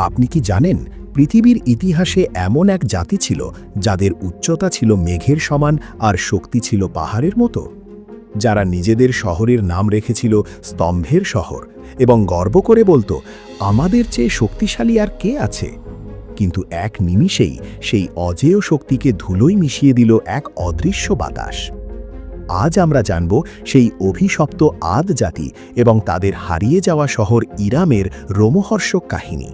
আপনি কি জানেন, পৃথিবীর ইতিহাসে এমন এক জাতি ছিল যাদের উচ্চতা ছিল মেঘের সমান আর শক্তি ছিল পাহাড়ের মতো? যারা নিজেদের শহরের নাম রেখেছিল স্তম্ভের শহর এবং গর্ব করে বলতো, আমাদের চেয়ে শক্তিশালী আর কে আছে? কিন্তু এক নিমিষেই সেই অজেয় শক্তিকে ধুলোই মিশিয়ে দিল এক অদৃশ্য বাতাস। আজ আমরা জানব সেই অভিশপ্ত আদ জাতি এবং তাদের হারিয়ে যাওয়া শহর ইরামের রোমহর্ষক কাহিনী।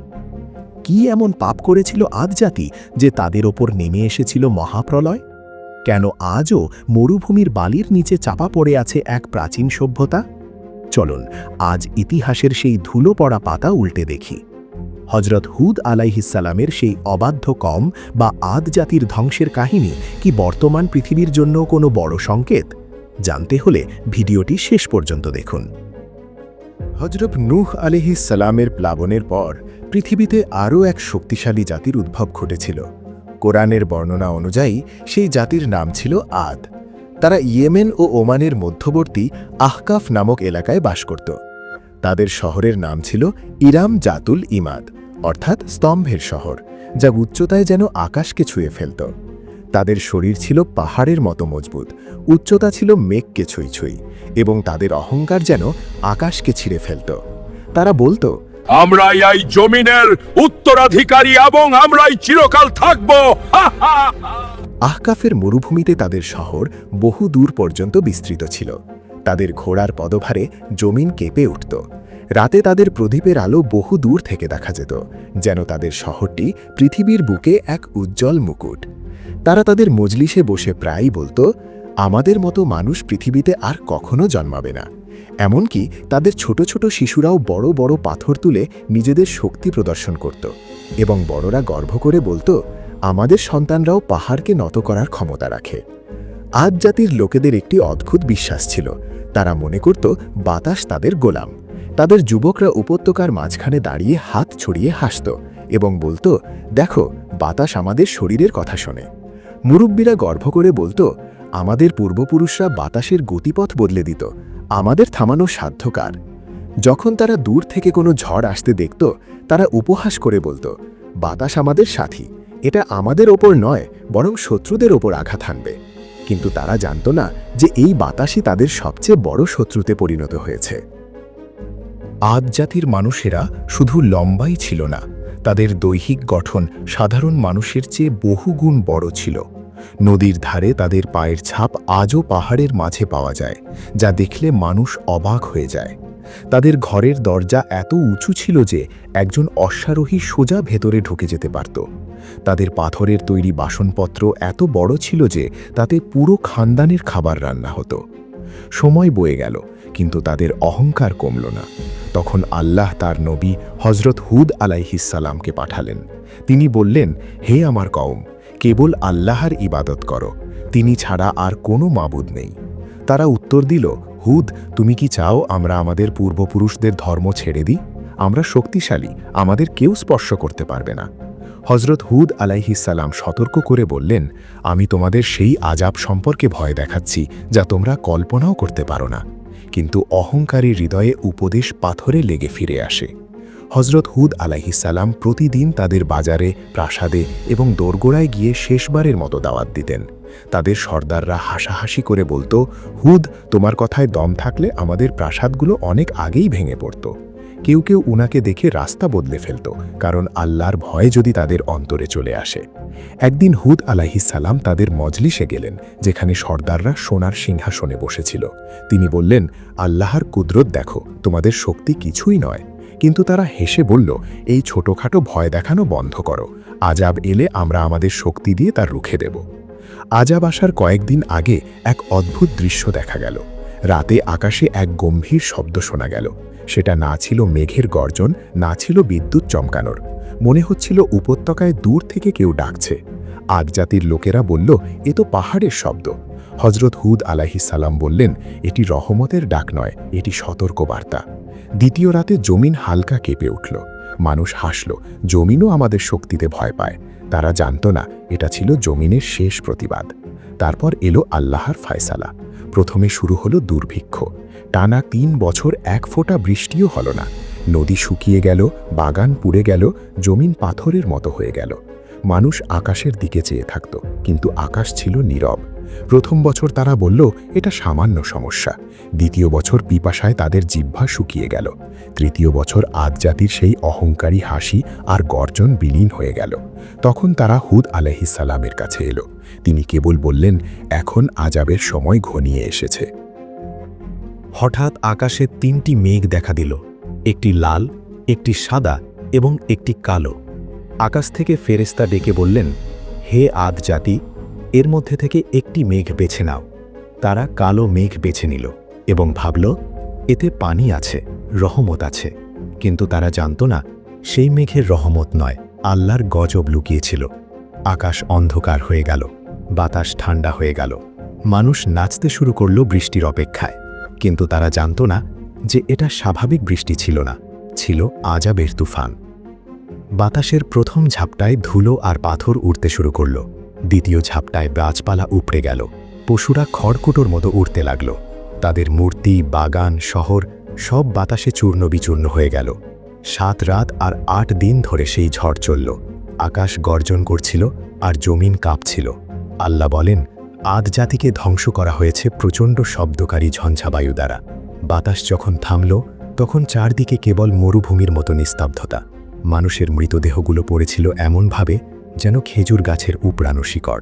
কি এমন পাপ করেছিল আদ জাতি যে তাদের ওপর নেমে এসেছিল মহাপ্রলয়? কেন আজও মরুভূমির বালির নিচে চাপা পড়ে আছে এক প্রাচীন সভ্যতা? চলুন, আজ ইতিহাসের সেই ধুলো পড়া পাতা উল্টে দেখি। হজরত হুদ আলাইহিসালামের সেই অবাধ্য কম বা আদ জাতির ধ্বংসের কাহিনী কি বর্তমান পৃথিবীর জন্য কোনো বড় সংকেত? জানতে হলে ভিডিওটি শেষ পর্যন্ত দেখুন। হজরত নূহ আলিহিস সালামের প্লাবনের পর পৃথিবীতে আরও এক শক্তিশালী জাতির উদ্ভব ঘটেছিল। কোরআনের বর্ণনা অনুযায়ী সেই জাতির নাম ছিল আদ। তারা ইয়েমেন ও ওমানের মধ্যবর্তী আহকাফ নামক এলাকায় বাস করত। তাদের শহরের নাম ছিল ইরাম জাতুল ইমাদ, অর্থাৎ স্তম্ভের শহর, যা উচ্চতায় যেন আকাশকে ছুঁয়ে ফেলত। তাদের শরীর ছিল পাহাড়ের মতো মজবুত উচ্চতা ছিল মেঘকে ছুঁই ছুঁই এবং তাদের অহংকার যেন আকাশকে ছিঁড়ে ফেলত। তারা বলতো আমরাই এই জমিনের উত্তরাধিকারী এবং আমরাই চিরকাল থাকব। আহকাফের মরুভূমিতে তাদের শহর বহু দূর পর্যন্ত বিস্তৃত ছিল। তাদের ঘোড়ার পদভারে জমিন কেঁপে উঠত। রাতে তাদের প্রদীপের আলো বহু দূর থেকে দেখা যেত যেন তাদের শহরটি পৃথিবীর বুকে এক উজ্জ্বল মুকুট। তারা তাদের মজলিসে বসে প্রায়ই বলতো, আমাদের মতো মানুষ পৃথিবীতে আর কখনো জন্মাবে না। এমনকি তাদের ছোট ছোট শিশুরাও বড় বড় পাথর তুলে নিজেদের শক্তি প্রদর্শন করত এবং বড়রা গর্ব করে বলতো, আমাদের সন্তানরাও পাহাড়কে নত করার ক্ষমতা রাখে। আজ জাতির লোকেদের একটি অদ্ভুত বিশ্বাস ছিল। তারা মনে করত, বাতাস তাদের গোলাম। তাদের যুবকরা উপত্যকার মাঝখানে দাঁড়িয়ে হাত ছড়িয়ে হাসত এবং বলতো, দেখো, বাতাস আমাদের শরীরের কথা শোনে। মুরব্বীরা গর্ব করে বলতো, আমাদের পূর্বপুরুষরা বাতাসের গতিপথ বদলে দিত। আমাদের থামানো সাধ্যকার। যখন তারা দূর থেকে কোনো ঝড় আসতে দেখত, তারা উপহাস করে বলতো, বাতাস আমাদের সাথী। এটা আমাদের ওপর নয়, বরং শত্রুদের ওপর আঘাত হানবে। কিন্তু তারা জানত না যে এই বাতাসই তাদের সবচেয়ে বড় শত্রুতে পরিণত হয়েছে। আদ জাতির মানুষেরা শুধু লম্বাই ছিল না, তাদের দৈহিক গঠন সাধারণ মানুষের চেয়ে বহুগুণ বড় ছিল। নদীর ধারে তাদের পায়ের ছাপ আজও পাহাড়ের মাঝে পাওয়া যায়, যা দেখলে মানুষ অবাক হয়ে যায়। তাদের ঘরের দরজা এত উঁচু ছিল যে একজন অশ্বারোহী সোজা ভেতরে ঢুকে যেতে পারত। তাদের পাথরের তৈরি বাসনপত্র এত বড় ছিল যে তাতে পুরো খানদানের খাবার রান্না হতো। সময় বয়ে গেল, কিন্তু তাদের অহংকার কমল না। তখন আল্লাহ তার নবী হজরত হুদ আলাইহিসালামকে পাঠালেন। তিনি বললেন, হে আমার কওম কেবল আল্লাহর ইবাদত করো, তিনি ছাড়া আর কোনো মাবুদ নেই। তারা উত্তর দিল, হুদ, তুমি কি চাও আমরা আমাদের পূর্বপুরুষদের ধর্ম ছেড়ে দিই? আমরা শক্তিশালী, আমাদের কেউ স্পর্শ করতে পারবে না। হজরত হুদ আলাইহিসাল্লাম সতর্ক করে বললেন, আমি তোমাদের সেই আজাব সম্পর্কে ভয় দেখাচ্ছি, যা তোমরা কল্পনাও করতে পারো না। কিন্তু অহংকারী হৃদয়ে উপদেশ পাথরে লেগে ফিরে আসে। হজরত হুদ আলাইহিসাল্লাম প্রতিদিন তাদের বাজারে, প্রাসাদে এবং দোরগোড়ায় গিয়ে শেষবারের মতো দাওয়াত দিতেন। তাদের সর্দাররা হাসাহাসি করে বলতো, হুদ, তোমার কথায় দম থাকলে আমাদের প্রাসাদগুলো অনেক আগেই ভেঙে পড়ত। কেউ কেউ উনাকে দেখে রাস্তা বদলে ফেলত, কারণ আল্লাহর ভয় যদি তাদের অন্তরে চলে আসে। একদিন হুদ আলাহিসাল্লাম তাদের মজলিসে গেলেন, যেখানে সর্দাররা সোনার সিংহাসনে বসেছিল। তিনি বললেন, আল্লাহর কুদরত দেখো, তোমাদের শক্তি কিছুই নয়। কিন্তু তারা হেসে বলল, এই ছোটখাটো ভয় দেখানো বন্ধ করো। আজাব এলে আমরা আমাদের শক্তি দিয়ে তার রুখে দেব। আজাব আসার কয়েকদিন আগে এক অদ্ভুত দৃশ্য দেখা গেল। রাতে আকাশে এক গম্ভীর শব্দ শোনা গেল। সেটা না ছিল মেঘের গর্জন, না ছিল বিদ্যুৎ চমকানোর। মনে হচ্ছিল উপত্যকায় দূর থেকে কেউ ডাকছে। আদ জাতির লোকেরা বলল, এ তো পাহাড়ের শব্দ। হজরত হুদ সালাম বললেন, এটি রহমতের ডাক নয়, এটি সতর্ক বার্তা দ্বিতীয় রাতে জমিন হালকা কেঁপে উঠল। মানুষ হাসল, জমিনও আমাদের শক্তিতে ভয় পায়। তারা জানত না, এটা ছিল জমিনের শেষ প্রতিবাদ। তারপর এলো আল্লাহর ফায়সালা। প্রথমে শুরু হলো দুর্ভিক্ষ। টানা তিন বছর এক ফোঁটা বৃষ্টিও হল না। নদী শুকিয়ে গেল, বাগান পুড়ে গেল, জমিন পাথরের মতো হয়ে গেল। মানুষ আকাশের দিকে চেয়ে থাকত, কিন্তু আকাশ ছিল নীরব। প্রথম বছর তারা বলল, এটা সামান্য সমস্যা। দ্বিতীয় বছর পিপাসায় তাদের জিহ্বা শুকিয়ে গেল। তৃতীয় বছর আদ জাতির সেই অহংকারী হাসি আর গর্জন বিলীন হয়ে গেল। তখন তারা হুদ আলহিসাল্লামের কাছে এলো। তিনি কেবল বললেন, এখন আজাবের সময় ঘনিয়ে এসেছে। হঠাৎ আকাশে তিনটি মেঘ দেখা দিল। একটি লাল, একটি সাদা এবং একটি কালো। আকাশ থেকে ফেরেস্তা ডেকে বললেন, হে আদ জাতি এর মধ্যে থেকে একটি মেঘ বেছে নাও। তারা কালো মেঘ বেছে নিল এবং ভাবল, এতে পানি আছে, রহমত আছে। কিন্তু তারা জানত না, সেই মেঘের রহমত নয়, আল্লাহর গজব লুকিয়েছিল। আকাশ অন্ধকার হয়ে গেল, বাতাস ঠান্ডা হয়ে গেল। মানুষ নাচতে শুরু করল বৃষ্টির অপেক্ষায়। কিন্তু তারা জানত না যে এটা স্বাভাবিক বৃষ্টি ছিল না, ছিল আজাবের তুফান। বাতাসের প্রথম ঝাপটায় ধুলো আর পাথর উড়তে শুরু করল। দ্বিতীয় ঝাপটায় গাছপালা উপড়ে গেল। পশুরা খড়কুটোর মতো উড়তে লাগল। তাদের মূর্তি, বাগান, শহর সব বাতাসে চূর্ণ বিচূর্ণ হয়ে গেল। সাত রাত আর আট দিন ধরে সেই ঝড় চলল। আকাশ গর্জন করছিল আর জমিন কাঁপছিল। আল্লাহ বলেন, আদ জাতিকে ধ্বংস করা হয়েছে প্রচণ্ড শব্দকারী ঝঞ্ঝাবায়ু দ্বারা। বাতাস যখন থামল, তখন চারদিকে কেবল মরুভূমির মতো নিস্তব্ধতা। মানুষের মৃতদেহগুলো পড়েছিল এমনভাবে যেন খেজুর গাছের উপড়ানো শিকড়।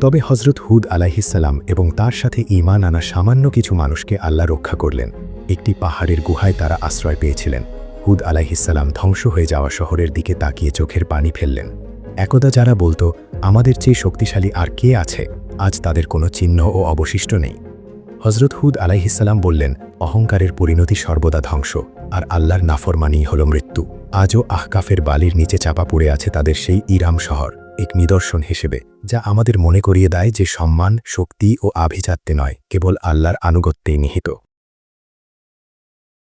তবে হজরত হুদ আলাহিসাল্লাম এবং তার সাথে ঈমান আনা সামান্য কিছু মানুষকে আল্লাহ রক্ষা করলেন। একটি পাহাড়ের গুহায় তারা আশ্রয় পেয়েছিলেন। হুদ আলাহিসাল্লাম ধ্বংস হয়ে যাওয়া শহরের দিকে তাকিয়ে চোখের পানি ফেললেন। একদা যারা বলতো, আমাদের চেয়ে শক্তিশালী আর কে আছে? আজ তাদের কোনো চিহ্ন ও অবশিষ্ট নেই। হজরত হুদ আলাইহিসাল্লাম বললেন, অহংকারের পরিণতি সর্বদা ধ্বংস, আর আল্লাহর নাফরমানি হল মৃত্যু। আজও আহকাফের বালির নিচে চাপা পড়ে আছে তাদের সেই ইরাম শহর, এক নিদর্শন হিসেবে, যা আমাদের মনে করিয়ে দেয় যে সম্মান, শক্তি ও আভিজাত্যে নয়, কেবল আল্লাহর আনুগত্যেই নিহিত।